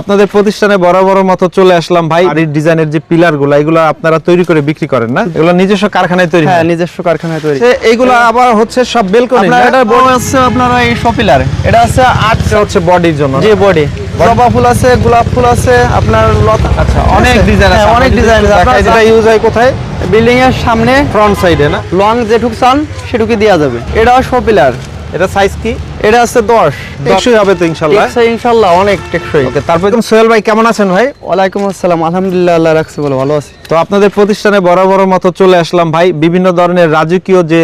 আপনাদের প্রতিষ্ঠানে বড় মতো চলে আসলাম ভাই। বাড়ির ডিজাইনের যে পিলারগুলো এগুলো আপনারা তৈরি করে বিক্রি করেন না? এগুলো নিজস্ব কারখানায় তৈরি হ্যাঁ নিজস্ব কারখানায় তৈরি। সে এইগুলো আবার হচ্ছে সব বেলকনি আপনার এটা বড় আছে আপনার ওই শপিলার এটা আছে আট হচ্ছে বডির জন্য? যে বডি। জবা ফুল আছে গোলাপ ফুল আছে আপনার লতা আচ্ছা অনেক ডিজাইন আছে হ্যাঁ, অনেক ডিজাইন আছে। দেখাই, যেটা ইউজ হয় কোথায়? বিল্ডিং এর সামনে ফ্রন্ট সাইডে না? লং যেটুক চান সেটুকু দেওয়া যাবে। এটাও শপিলার এটা সাইজ কি? এটা আছে দশ। টেকসই হবে তো ইনশাআল্লাহ টেকসই ইনশাল্লাহ অনেক টেকসই। ওকে তারপর সোহেল ভাই কেমন আছেন ভাই? ওয়ালাইকুম আসসালাম আলহামদুলিল্লাহ আল্লাহ রাখছে বলে ভালো আছি। তো আপনাদের প্রতিষ্ঠানে বড় মতো চলে আসলাম ভাই। বিভিন্ন ধরনের রাজকীয় যে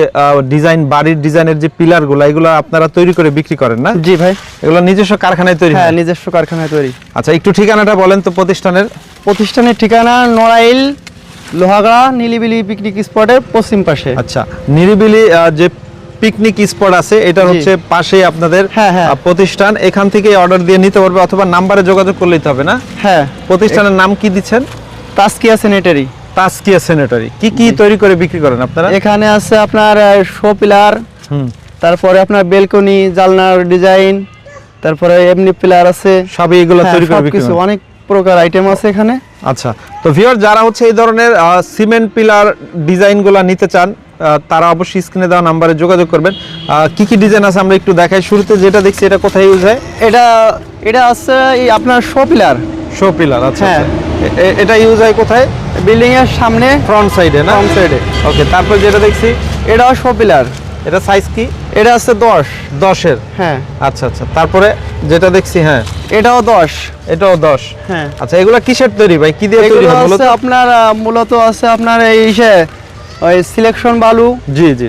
ডিজাইন বাড়ির ডিজাইনের যে পিলারগুলো এগুলো আপনারা তৈরি করে বিক্রি করেন না? জি ভাই। এগুলো নিজস্ব কারখানায় তৈরি হ্যাঁ? নিজস্ব কারখানায় তৈরি। আচ্ছা একটু ঠিকানাটা বলেন তো প্রতিষ্ঠানের। প্রতিষ্ঠানের ঠিকানা নড়াইল লোহাগড়া নীলিবিলি পিকনিক স্পটের পশ্চিম পাশে। আচ্ছা নিরিবিলি যে পিকনিক স্পট আছে এটা হচ্ছে পাশেই আপনাদের হ্যাঁ, হ্যাঁ। প্রতিষ্ঠান। এখান থেকে অর্ডার দিয়ে নিতে পারবে অথবা নাম্বারে যোগাযোগ করলেই হবে না? হ্যাঁ। প্রতিষ্ঠানের নাম কি দিচ্ছেন? তাস্কিয়া স্যানিটারি তাস্কিয়া সেনেটারি কি কি তৈরি করে বিক্রি করেন আপনারা? এখানে আছে আপনার শো পিলার হুম। তারপরে আপনার বেলকনি জালনার ডিজাইন তারপরে এমনি পিলার আছে। সবই এগুলো হ্যাঁ, তৈরি করে বিক্রি করেন। অনেক প্রকার আইটেম আছে এখানে। আচ্ছা তো ভিউয়ার যারা হচ্ছে এই ধরনের সিমেন্ট পিলার ডিজাইনগুলো নিতে চান তারা অবশ্যই স্ক্রিনে দেওয়া নাম্বারে যোগাযোগ করবেন। কি কি ডিজাইন আছে আমরা একটু দেখাই। শুরুতে যেটা দেখছি এটা কোথায় ইউজ হয়? এটা এটা আছে এই আপনার শো পিলার শো পিলার আচ্ছা হ্যাঁ। আচ্ছা। এটা ইউজ হয় কোথায়? বিল্ডিং এর সামনে ফ্রন্ট সাইডে না? side এ। ওকে তারপর যেটা দেখছি? এটাও শো পিলার এটা সাইজ কি? এটা আছে দশ। দশের? হ্যাঁ। আচ্ছা আচ্ছা। তারপরে যেটা দেখছি হ্যাঁ। এটাও দশ। এটাও দশ। হ্যাঁ। আচ্ছা এগুলো কিসের তৈরি ভাই? কি দিয়ে তৈরি হয়? আপনার মূলত আছে আপনার এই ওই সিলেকশন বালু। জি জি।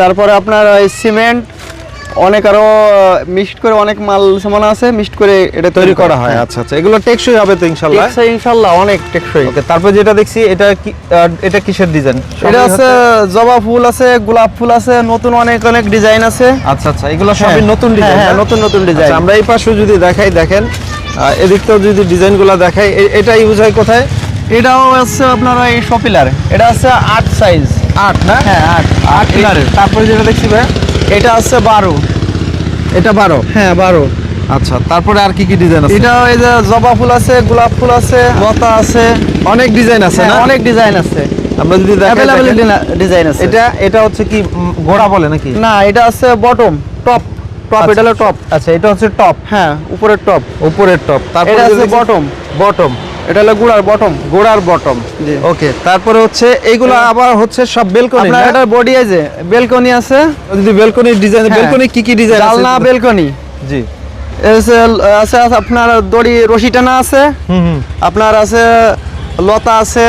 তারপরে আপনার ওই সিমেন্ট অনেক আরও মিক্সড করে অনেক মাল সামান আছে মিক্সড করে এটা তৈরি করা হয় আচ্ছা আচ্ছা। এগুলো টেকসই হবে তো ইনশাল্লাহ? টেকসই ইনশাল্লাহ অনেক টেকসই। ওকে তারপর যেটা দেখছি এটা কি এটা কিসের ডিজাইন এটা আছে জবা ফুল আছে গোলাপ ফুল আছে নতুন অনেক অনেক ডিজাইন আছে। আচ্ছা আচ্ছা এগুলো সবই হ্যাঁ, নতুন হ্যাঁ, ডিজাইন হ্যাঁ, নতুন নতুন ডিজাইন আমরা এই পাশে যদি দেখাই দেখেন এদিকটাও যদি ডিজাইনগুলো দেখাই এটা ইউজ হয় কোথায়? এটাও আছে আপনার এই শপিলার এটা আছে আট সাইজ আট না? হ্যাঁ আট। আট এই- পিলারের তারপরে যেটা দেখছি ভাই এটা আছে বারো। এটা বারো? হ্যাঁ বারো। আচ্ছা তারপরে আর কি কি ডিজাইন আছে? এটা ওই যে জবা ফুল আছে গোলাপ ফুল আছে লতা আছে। অনেক ডিজাইন আছে হ্যাঁ, না? অনেক ডিজাইন আছে। আমরা যদি অ্যাভেলেবল ডিজাইন আছে। এটা এটা হচ্ছে কি ঘোড়া বলে নাকি? না এটা আছে বটম টপ টপ। এটা হলো টপ আচ্ছা এটা হচ্ছে টপ হ্যাঁ উপরের টপ উপরের টপ তারপরে আছে বটম বটম এটা হলো গুড়ার বটম গোড়ার বটম ওকে তারপরে হচ্ছে এইগুলো আবার হচ্ছে সব বেলকনি আপনার এটা বডি আছে বেলকনি আছে? যদি বেলকনি ডিজাইন হ্যাঁ। বেলকনি কি কি ডিজাইন আছে? জালনা বেলকনি। জি। আছে আছে আছে আপনার দড়ি রশি টানা আছে। আপনার আছে লতা আছে।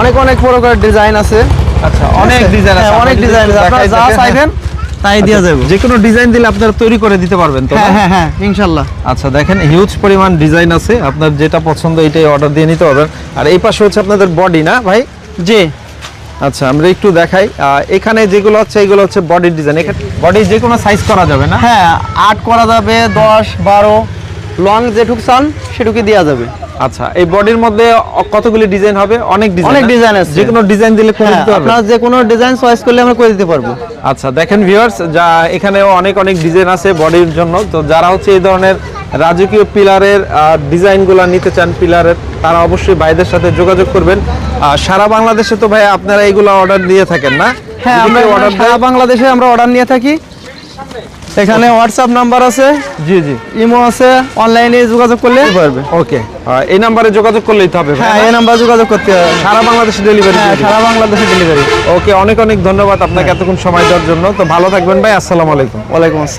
অনেক অনেক প্রকার ডিজাইন আছে। আচ্ছা অনেক ডিজাইন আছে। হ্যাঁ, অনেক ডিজাইন আছে। আপনারা যা চাইবেন তাই আচ্ছা, দেওয়া যাবে। যে কোনো ডিজাইন দিলে আপনারা তৈরি করে দিতে পারবেন তো হ্যাঁ হ্যাঁ হ্যাঁ ইনশাল্লাহ আচ্ছা দেখেন হিউজ পরিমাণ ডিজাইন আছে। আপনার যেটা পছন্দ এটাই অর্ডার দিয়ে নিতে পারবেন। আর এই পাশে হচ্ছে আপনাদের বডি না ভাই? জি। আচ্ছা আমরা একটু দেখাই। এখানে যেগুলো হচ্ছে এগুলো হচ্ছে বডি ডিজাইন এখানে বডি যে কোনো সাইজ করা যাবে না? হ্যাঁ আট করা যাবে দশ বারো। লং যেটুক চান সেটুকু দেওয়া যাবে। আচ্ছা এই বডির মধ্যে কতগুলি ডিজাইন হবে? অনেক ডিজাইন অনেক ডিজাইন আছে। যে কোনো ডিজাইন দিলে করে হ্যাঁ দিতে পারবেন আপনার যে কোনো ডিজাইন চয়েস করলে আমরা করে দিতে পারব। আচ্ছা দেখেন ভিউয়ার্স যা এখানেও অনেক অনেক ডিজাইন আছে বডির জন্য। তো যারা হচ্ছে এই ধরনের রাজকীয় পিলারের ডিজাইনগুলো নিতে চান পিলারের তারা অবশ্যই ভাইদের সাথে যোগাযোগ করবেন। আর সারা বাংলাদেশে তো ভাই আপনারা এগুলো অর্ডার দিয়ে থাকেন না? হ্যাঁ আমরা অর্ডার সারা বাংলাদেশে আমরা অর্ডার নিয়ে থাকি। এখানে হোয়াটসঅ্যাপ নাম্বার আছে? জি জি। ইমো আছে? অনলাইনে যোগাযোগ করলে? পারবে। ওকে এই নাম্বারে যোগাযোগ করলেই তো হবে। ভাই, হ্যাঁ এই নাম্বারে যোগাযোগ করতে হবে। সারা বাংলাদেশে ডেলিভারি হ্যাঁ সারা বাংলাদেশে ডেলিভারি ওকে অনেক অনেক ধন্যবাদ আপনাকে এতক্ষণ সময় দেওয়ার জন্য। তো ভালো থাকবেন ভাই আসসালামু আলাইকুম। ওয়ালাইকুম আসসালাম।